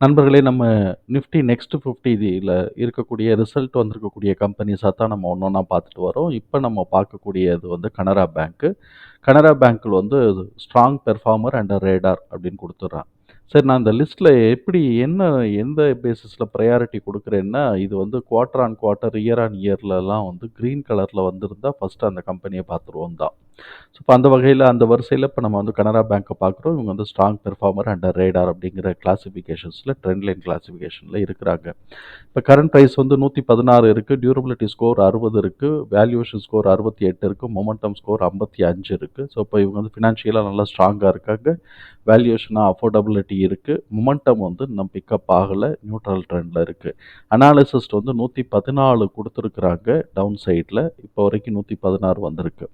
நண்பர்களே நம்ம Nifty next fifty இதில் இருக்கக்கூடிய ரிசல்ட் வந்திருக்கக்கூடிய கம்பெனிஸாக தான் நம்ம ஒன்று ஒன்றா பார்த்துட்டு வரோம். இப்போ நம்ம பார்க்கக்கூடியது வந்து கனரா பேங்க்கு. கனரா பேங்க்கில் வந்து ஸ்ட்ராங் பெர்ஃபார்மர் அண்ட் ரேடார் அப்படின்னு கொடுத்துட்றான் சரி நான் இந்த லிஸ்ட்டில் எப்படி என்ன எந்த பேசிஸில் ப்ரையாரிட்டி கொடுக்குறேன்னா இது வந்து quarter on quarter year on இயர்லலாம் வந்து க்ரீன் கலரில் வந்திருந்தால் ஃபஸ்ட்டு அந்த கம்பெனியை பார்த்துருவோம் தான். ஸோ இப்போ அந்த வகையில் அந்த வரிசையில் இப்போ நம்ம வந்து கனரா பேங்க்கை பார்க்குறோம். இவங்க வந்து ஸ்ட்ராங் பெர்ஃபார்மர் அண்ட் ரேடார் அப்படிங்கிற கிளாசிஃபிகேஷன்ஸில் ட்ரெண்ட் லைன் கிளாசிஃபிகேஷனில் இருக்கிறாங்க. இப்போ கரண்ட் ப்ரைஸ் வந்து நூற்றி பதினாறு இருக்குது டியூரபிலிட்டி ஸ்கோர் அறுபது இருக்குது வேல்யூஷன் ஸ்கோர் அறுபத்தி எட்டு இருக்குது மொமெண்டம் ஸ்கோர் ஐம்பத்தி அஞ்சு இருக்குது ஸோ இப்போ இவங்க வந்து ஃபினான்ஷியலாக நல்லா ஸ்ட்ராங்காக இருக்காங்க. வேல்யூஷனாக அஃபோர்டபிலிட்டி இருக்குது மொமெண்டம் வந்து இன்னும் பிக்கப் ஆகலை. நியூட்ரல் ட்ரெண்டில் இருக்குது அனாலிசிஸ்ட் வந்து நூற்றி பதினாலு கொடுத்துருக்குறாங்க டவுன் சைடில் இப்போ வரைக்கும் நூற்றி பதினாறு வந்திருக்கு.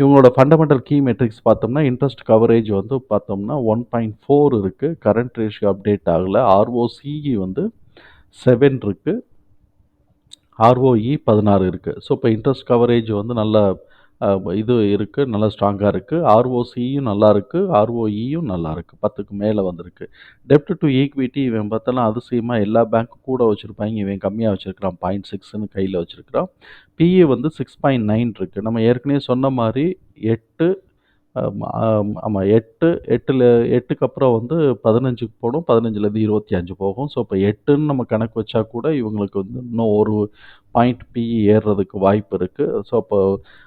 இவங்களோட ஃபண்டமெண்டல் கீ மெட்ரிக்ஸ் பார்த்தோம்னா இன்ட்ரெஸ்ட் கவரேஜ் வந்து பார்த்தோம்னா ஒன் பாயிண்ட் ஃபோர் இருக்குது கரண்ட் ரேஷியோ அப்டேட் ஆகலை. ஆர்ஓசிஇ வந்து செவன் இருக்குது ஆர்ஓஇ பதினாறு இருக்குது ஸோ இப்போ இன்ட்ரெஸ்ட் கவரேஜ் வந்து நல்லா இது இருக்குது நல்லா ஸ்ட்ராங்காக இருக்குது ஆர்ஓசியும் நல்லா இருக்குது ஆர்ஓஇயும் நல்லா இருக்குது பத்துக்கு மேலே வந்திருக்கு. டெப்ட் டு ஈக்விட்டி இவன் பார்த்தாலும் அதிசயமாக எல்லா பேங்க்கும் கூட வச்சுருப்பாங்க. இவன் கம்மியாக வச்சுருக்கிறான். பாயிண்ட் சிக்ஸ்னு கையில் வச்சுருக்கிறான். பிஇ வந்து சிக்ஸ் பாயிண்ட் நைன் இருக்குது நம்ம ஏற்கனவே சொன்ன மாதிரி எட்டு ஆமாம் எட்டு எட்டில் எட்டுக்கு அப்புறம் வந்து பதினஞ்சுக்கு போகணும் பதினஞ்சுலேருந்து இருபத்தி அஞ்சு போகும். ஸோ இப்போ எட்டுன்னு நம்ம கணக்கு வச்சா கூட இவங்களுக்கு வந்து இன்னும் ஒரு பாயிண்ட் பிஇ ஏறுறதுக்கு வாய்ப்பு இருக்குது ஸோ அப்போ இப்போ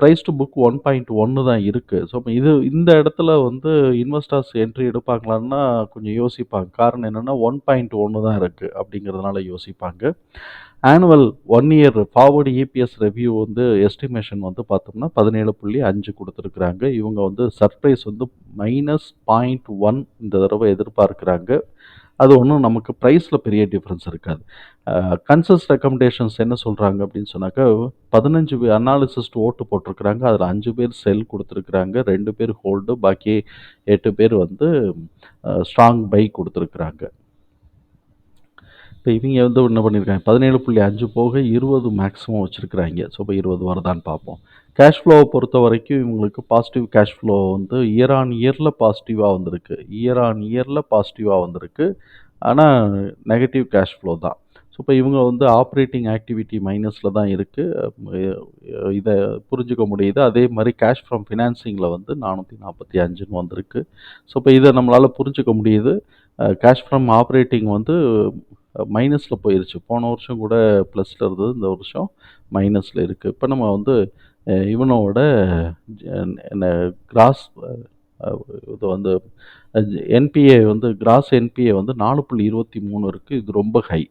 price to book one point ஒன்று தான் இருக்குது ஸோ இது இந்த இடத்துல வந்து இன்வெஸ்டர்ஸ் என்ட்ரி எடுப்பாங்களான்னா கொஞ்சம் யோசிப்பாங்க. காரணம் என்னென்னா ஒன் பாயிண்ட் ஒன்று தான் இருக்குது அப்படிங்கிறதுனால யோசிப்பாங்க. Annual one year forward EPS review வந்து எஸ்டிமேஷன் வந்து பார்த்தோம்னா பதினேழு புள்ளி அஞ்சு கொடுத்துருக்குறாங்க. இவங்க வந்து சர்ப்ரைஸ் வந்து மைனஸ் பாயிண்ட் ஒன் இந்த தடவை எதிர்பார்க்குறாங்க. அது ஒன்றும் நமக்கு ப்ரைஸில் பெரிய டிஃப்ரென்ஸ் இருக்காது. கன்சஸ் ரெக்கமெண்டேஷன்ஸ் என்ன சொல்கிறாங்க அப்படின்னு சொன்னாக்கா பதினஞ்சு பேர் அனாலிசிஸ்ட் ஓட்டு போட்டிருக்கிறாங்க. அதில் அஞ்சு பேர் செல் கொடுத்துருக்குறாங்க ரெண்டு பேர் ஹோல்டு பாக்கி எட்டு பேர் வந்து ஸ்ட்ராங் பை கொடுத்துருக்குறாங்க. இப்போ இவங்க வந்து என்ன பண்ணியிருக்காங்க? பதினேழு புள்ளி அஞ்சு போக இருபது மேக்ஸிமம் வச்சுருக்குறாங்க. ஸோ இப்போ இருபது வரதான்னு பார்ப்போம். கேஷ் ஃப்ளோவை பொறுத்த வரைக்கும் இவங்களுக்கு பாசிட்டிவ் கேஷ் ஃப்ளோ வந்து இயர் ஆன் இயரில் பாசிட்டிவாக வந்திருக்கு. இயர் ஆன் இயரில் பாசிட்டிவாக வந்திருக்கு. ஆனால் நெகட்டிவ் கேஷ் ஃப்ளோ தான். ஸோ இப்போ இவங்க வந்து ஆப்ரேட்டிங் ஆக்டிவிட்டி மைனஸில் தான் இருக்குது இதை புரிஞ்சுக்க முடியுது. அதே மாதிரி கேஷ் ஃப்ரம் ஃபினான்சிங்கில் வந்து நானூற்றி நாற்பத்தி அஞ்சுன்னு வந்திருக்கு. ஸோ இப்போ இதை நம்மளால் புரிஞ்சுக்க முடியுது. கேஷ் ஃப்ரம் ஆப்ரேட்டிங் வந்து மைனஸில் போயிருச்சு. போன வருஷம் கூட ப்ளஸில் இருந்தது இந்த வருஷம் மைனஸில் இருக்குது இப்போ நம்ம வந்து இவனோட என்ன கிராஸ் இது வந்து என்பிஏ வந்து கிராஸ் என்பிஏ வந்து நாலு புள்ளி இருபத்தி மூணு இருக்குது இது ரொம்ப ஹை.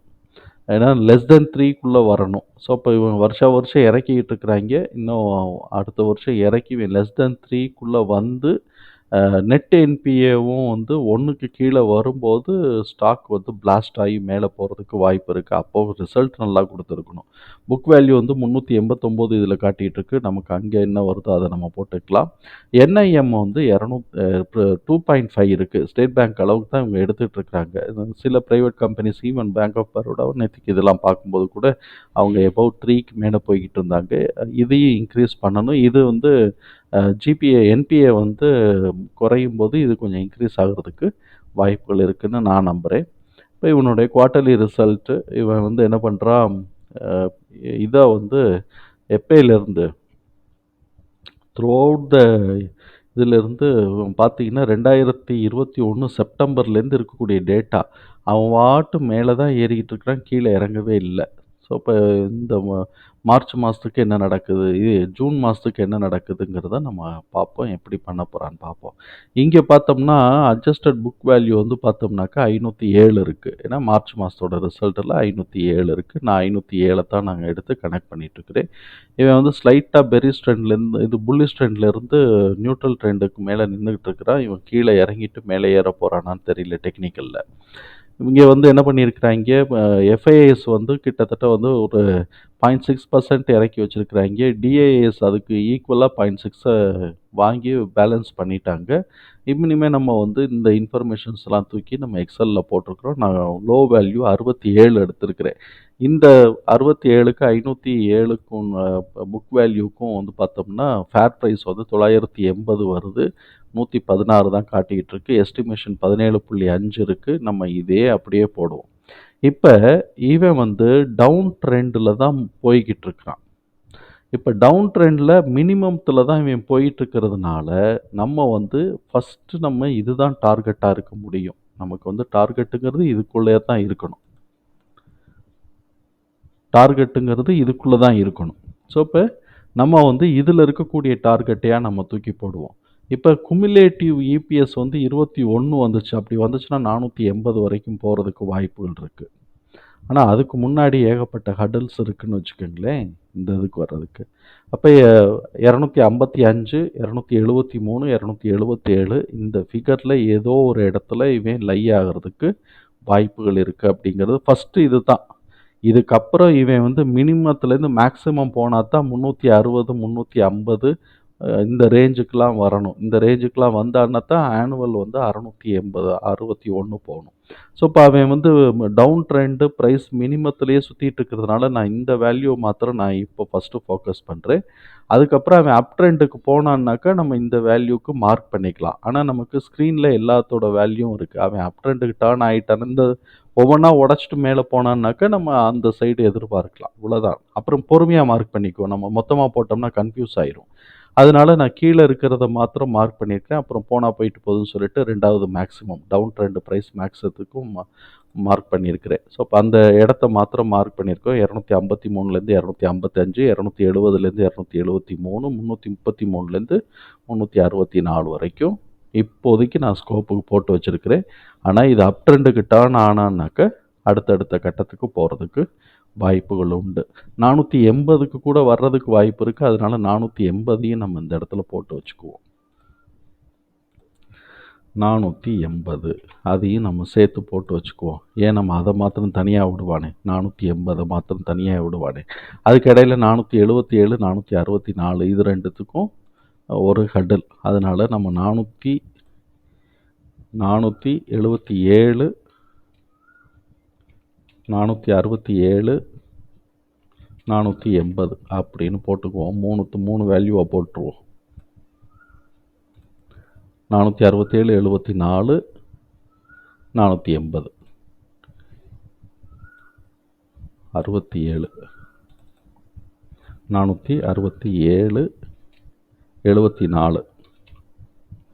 ஏன்னா லெஸ் தென் த்ரீக்குள்ளே வரணும். ஸோ இப்போ இவன் வருஷா வருஷம் இறக்கிக்கிட்டு இருக்கிறாங்க. இன்னும் அடுத்த வருஷம் இறக்கி லெஸ் தென் த்ரீக்குள்ளே வந்து நெட் என்பிஏவும் வந்து ஒன்றுக்கு கீழே வரும்போது ஸ்டாக் வந்து பிளாஸ்ட் ஆகி மேலே போகிறதுக்கு வாய்ப்பு இருக்குது அப்போது ரிசல்ட் நல்லா கொடுத்துருக்கணும். புக் வேல்யூ வந்து முந்நூற்றி எண்பத்தொம்போது இதில் காட்டிகிட்ருக்கு நமக்கு அங்கே என்ன வருதோ அதை நம்ம போட்டுக்கலாம். என்ஐஎம் வந்து இரநூ டூ பாயிண்ட் ஃபைவ் இருக்குது ஸ்டேட் பேங்க் அளவுக்கு தான் இவங்க எடுத்துகிட்டு இருக்கிறாங்க. சில private companies even bank of Baroda நேற்றுக்கு இதெல்லாம் பார்க்கும்போது கூட அவங்க எபவுட் த்ரீக்கு மேலே போய்கிட்டு இருந்தாங்க. இதையும் இன்க்ரீஸ் பண்ணணும். இது வந்து ஜிபிஏ என்பிஏ வந்து குறையும் போது இது கொஞ்சம் இன்க்ரீஸ் ஆகிறதுக்கு வாய்ப்புகள் இருக்குதுன்னு நான் நம்புகிறேன் இப்போ இவனுடைய குவார்ட்டர்லி ரிசல்ட்டு இவன் வந்து என்ன பண்ணுறான் இதை வந்து எப்பயிலேருந்து? த்ரூ அவுட் த இதிலேருந்து பார்த்தீங்கன்னா ரெண்டாயிரத்தி இருபத்தி ஒன்று செப்டம்பர்லேருந்து இருக்கக்கூடிய டேட்டா அவன் வாட்டு மேலே தான் ஏறிக்கிட்டு இருக்கிறான் கீழே இறங்கவே இல்லை. ஸோ இப்போ இந்த மார்ச் மாதத்துக்கு என்ன நடக்குது? இது ஜூன் மாதத்துக்கு என்ன நடக்குதுங்கிறத நம்ம பார்ப்போம். எப்படி பண்ண போகிறான்னு பார்ப்போம். இங்கே பார்த்தோம்னா அட்ஜஸ்டட் புக் வேல்யூ வந்து பார்த்தோம்னாக்கா ஐநூற்றி ஏழு இருக்குது ஏன்னா மார்ச் மாதத்தோட ரிசல்ட்டில் ஐநூற்றி ஏழு இருக்குது நான் ஐநூற்றி ஏழை தான் நாங்கள் எடுத்து கனெக்ட் பண்ணிகிட்ருக்கிறேன் இவன் வந்து ஸ்லைட்டாக பெரிஸ் ட்ரெண்ட்லேருந்து இது புல்லிஷ் ட்ரெண்ட்லேருந்து நியூட்ரல் ட்ரெண்டுக்கு மேலே நின்றுக்கிட்டு இருக்கிறான். இவன் கீழே இறங்கிட்டு மேலே ஏற போகிறானான்னு தெரியல டெக்னிக்கலில் இங்கே வந்து என்ன பண்ணியிருக்கிறாங்க? எஃப்ஐஎஸ் வந்து கிட்டத்தட்ட வந்து ஒரு பாயிண்ட் சிக்ஸ் பர்சன்ட் இறக்கி வச்சுருக்குறாங்க. டிஏஎஸ் அதுக்கு ஈக்குவலாக பாயிண்ட் சிக்ஸை வாங்கி பேலன்ஸ் பண்ணிட்டாங்க. இனிமேல் நம்ம வந்து இந்த இன்ஃபர்மேஷன்ஸ்லாம் தூக்கி நம்ம எக்ஸலில் போட்டிருக்கிறோம். நான் லோ வேல்யூ அறுபத்தி ஏழு எடுத்திருக்கிறேன். இந்த அறுபத்தி ஏழுக்கு ஐநூற்றி ஏழுக்கும் புக் வேல்யூக்கும் வந்து பார்த்தோம்னா ஃபேர் ப்ரைஸ் வந்து தொள்ளாயிரத்தி எண்பது வருது. நூற்றி பதினாறு தான் காட்டிக்கிட்டு இருக்கு. எஸ்டிமேஷன் பதினேழு புள்ளி அஞ்சு இருக்குது நம்ம இதே அப்படியே போடுவோம். இப்போ இவன் வந்து டவுன் ட்ரெண்டில் தான் போய்கிட்டு இருக்கிறான் இப்போ டவுன் ட்ரெண்டில் மினிமத்தில் தான் இவன் போயிட்டு இருக்கிறதுனால நம்ம வந்து ஃபஸ்ட்டு நம்ம இதுதான் டார்கெட்டாக இருக்க முடியும். நமக்கு வந்து டார்கெட்டுங்கிறது இதுக்குள்ளே தான் இருக்கணும். டார்கெட்டுங்கிறது இதுக்குள்ளே தான் இருக்கணும். ஸோ இப்போ நம்ம வந்து இதில் இருக்கக்கூடிய டார்கெட்டையாக நம்ம தூக்கி போடுவோம். இப்போ குமுலேட்டிவ் இபிஎஸ் வந்து இருபத்தி ஒன்று வந்துச்சு. அப்படி வந்துச்சுன்னா நானூற்றி எண்பது வரைக்கும் போகிறதுக்கு வாய்ப்புகள் இருக்குது ஆனால் அதுக்கு முன்னாடி ஏகப்பட்ட ஹடல்ஸ் இருக்குதுன்னு வச்சுக்கோங்களேன் இந்த இதுக்கு வர்றதுக்கு. அப்போ இரநூத்தி ஐம்பத்தி அஞ்சு இரநூத்தி எழுபத்தி மூணு இரநூத்தி எழுபத்தேழு இந்த ஃபிகரில் ஏதோ ஒரு இடத்துல இவன் லை ஆகிறதுக்கு வாய்ப்புகள் இருக்குது அப்படிங்கிறது ஃபஸ்ட்டு இது தான் இதுக்கப்புறம் இவன் வந்து மினிமத்துலேருந்து மேக்ஸிமம் போனால் தான் முந்நூற்றி அறுபது முந்நூற்றி ஐம்பது இந்த ரேஞ்சுக்கெலாம் வரணும். இந்த ரேஞ்சுக்கெலாம் வந்தான்னா தான் ஆனுவல் வந்து அறநூற்றி எண்பது அறுபத்தி ஒன்று போகணும். ஸோ இப்போ அவன் வந்து டவுன் ட்ரெண்டு ப்ரைஸ் மினிமத்துலேயே சுற்றிட்டு இருக்கிறதுனால நான் இந்த வேல்யூ மாத்திரம் நான் இப்போ ஃபஸ்ட்டு ஃபோக்கஸ் பண்ணுறேன் அதுக்கப்புறம் அவன் அப் ட்ரெண்டுக்கு போனான்னாக்கா நம்ம இந்த வேல்யூக்கு மார்க் பண்ணிக்கலாம். ஆனால் நமக்கு ஸ்க்ரீனில் எல்லாத்தோட வேல்யூவும் இருக்குது அவன் அப் ட்ரெண்டுக்கு டேர்ன் ஆகிட்டான் இந்த ஒவ்வொன்றா உடச்சிட்டு மேலே போனான்னாக்கா நம்ம அந்த சைடு எதிர்பார்க்கலாம். இவ்வளோதான் அப்புறம் பொறுமையாக மார்க் பண்ணிக்குவோம் நம்ம மொத்தமாக போட்டோம்னா கன்ஃபியூஸ் ஆயிரும். அதனால நான் கீழே இருக்கிறத மாத்திரம் மார்க் பண்ணியிருக்கேன். அப்புறம் போனால் போயிட்டு போகுதுன்னு சொல்லிட்டு ரெண்டாவது மேக்ஸிமம் டவுன் ட்ரெண்ட் ப்ரைஸ் மேக்ஸத்துக்கும் மார்க் பண்ணியிருக்கிறேன். ஸோ அப்போ அந்த இடத்த மாத்திரம் மார்க் பண்ணியிருக்கோம். இரநூத்தி ஐம்பத்தி மூணுலேருந்து இரநூத்தி ஐம்பத்தஞ்சு இரநூத்தி எழுபதுலேருந்து இரநூத்தி எழுபத்தி மூணு முந்நூற்றி முப்பத்தி மூணுலேருந்து முந்நூற்றி அறுபத்தி நாலு வரைக்கும் இப்போதைக்கு நான் ஸ்கோப்புக்கு போட்டு வச்சுருக்கிறேன். ஆனால் இது அப் ட்ரெண்டுக்கு டேர்ன் ஆனான்னாக்க அடுத்தடுத்த கட்டத்துக்கு போகிறதுக்கு வாய்ப்புகள் உண்டு நானூற்றி எண்பதுக்கு கூட வர்றதுக்கு வாய்ப்பு இருக்குது அதனால நானூற்றி எண்பதையும் நம்ம இந்த இடத்துல போட்டு வச்சுக்குவோம். நானூற்றி எண்பது. அதையும் நம்ம சேர்த்து போட்டு வச்சுக்குவோம். ஏன்? நம்ம அதை மாத்திரம் தனியாக விடுவானே. நானூற்றி எண்பதை மாத்திரம் தனியாக விடுவானே. அதுக்கு நானூற்றி எழுபத்தி ஏழு நானூற்றி அறுபத்தி நாலு இது ரெண்டுத்துக்கும் ஒரு ஹடல். அதனால் நம்ம நானூற்றி நானூற்றி எழுபத்தி ஏழு நானூற்றி அறுபத்தி ஏழு நானூற்றி எண்பது அப்படின்னு போட்டுக்குவோம். மூணுத்து மூணு வேல்யூவாக போட்டுருவோம். நானூற்றி அறுபத்தேழு எழுபத்தி நாலு நானூற்றி எண்பது. அறுபத்தி ஏழு. நானூற்றி அறுபத்தி ஏழு எழுபத்தி நாலு.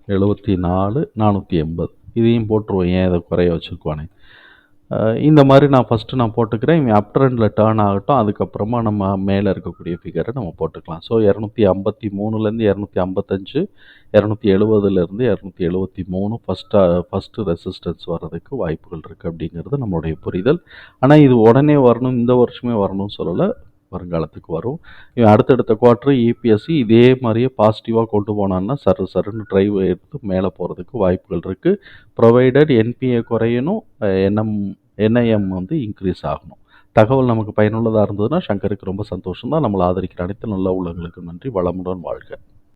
எழுபத்தி நாலு நானூற்றி எண்பது. இதையும் போட்டுருவோம். ஏன் இதை குறைய வச்சுருக்குவானே இந்த மாதிரி நான் ஃபஸ்ட்டு நான் போட்டுக்கிறேன். இவன் அப் ட்ரெண்டில் டேர்ன் ஆகட்டும். அதுக்கப்புறமா நம்ம மேலே இருக்கக்கூடிய ஃபிகரை நம்ம போட்டுக்கலாம். ஸோ இரநூத்தி ஐம்பத்தி மூணுலேருந்து இரநூத்தி ஐம்பத்தஞ்சு இரநூத்தி எழுபதுலேருந்து இரநூத்தி எழுபத்தி மூணு ஃபஸ்ட்டாக ஃபஸ்ட்டு ரெசிஸ்டன்ஸ் வர்றதுக்கு வாய்ப்புகள் இருக்குது அப்படிங்கிறது நம்மளுடைய புரிதல். ஆனால் இது உடனே வரணும் இந்த வருஷமே வரணும்னு சொல்லலை. வருங்காலத்துக்கு வரும். இவன் அடுத்தடுத்த குவார்ட்ரு இபிஎஸ்சி இதே மாதிரியே பாசிட்டிவாக கொண்டு போனான்னா சரு சருன்னு ட்ரைவ் எடுத்து மேலே போகிறதுக்கு வாய்ப்புகள் இருக்குது ப்ரொவைடட் என்பிஏ குறையணும். என்எம் என்ஐஎம் வந்து இன்க்ரீஸ் ஆகணும். தகவல் நமக்கு பயனுள்ளதாக இருந்ததுன்னா சங்கருக்கு ரொம்ப சந்தோஷம் தான் நம்மளை ஆதரிக்கிற அனைத்து நல்ல உள்ளங்களுக்கு நன்றி. வளமுடன் வாழ்க.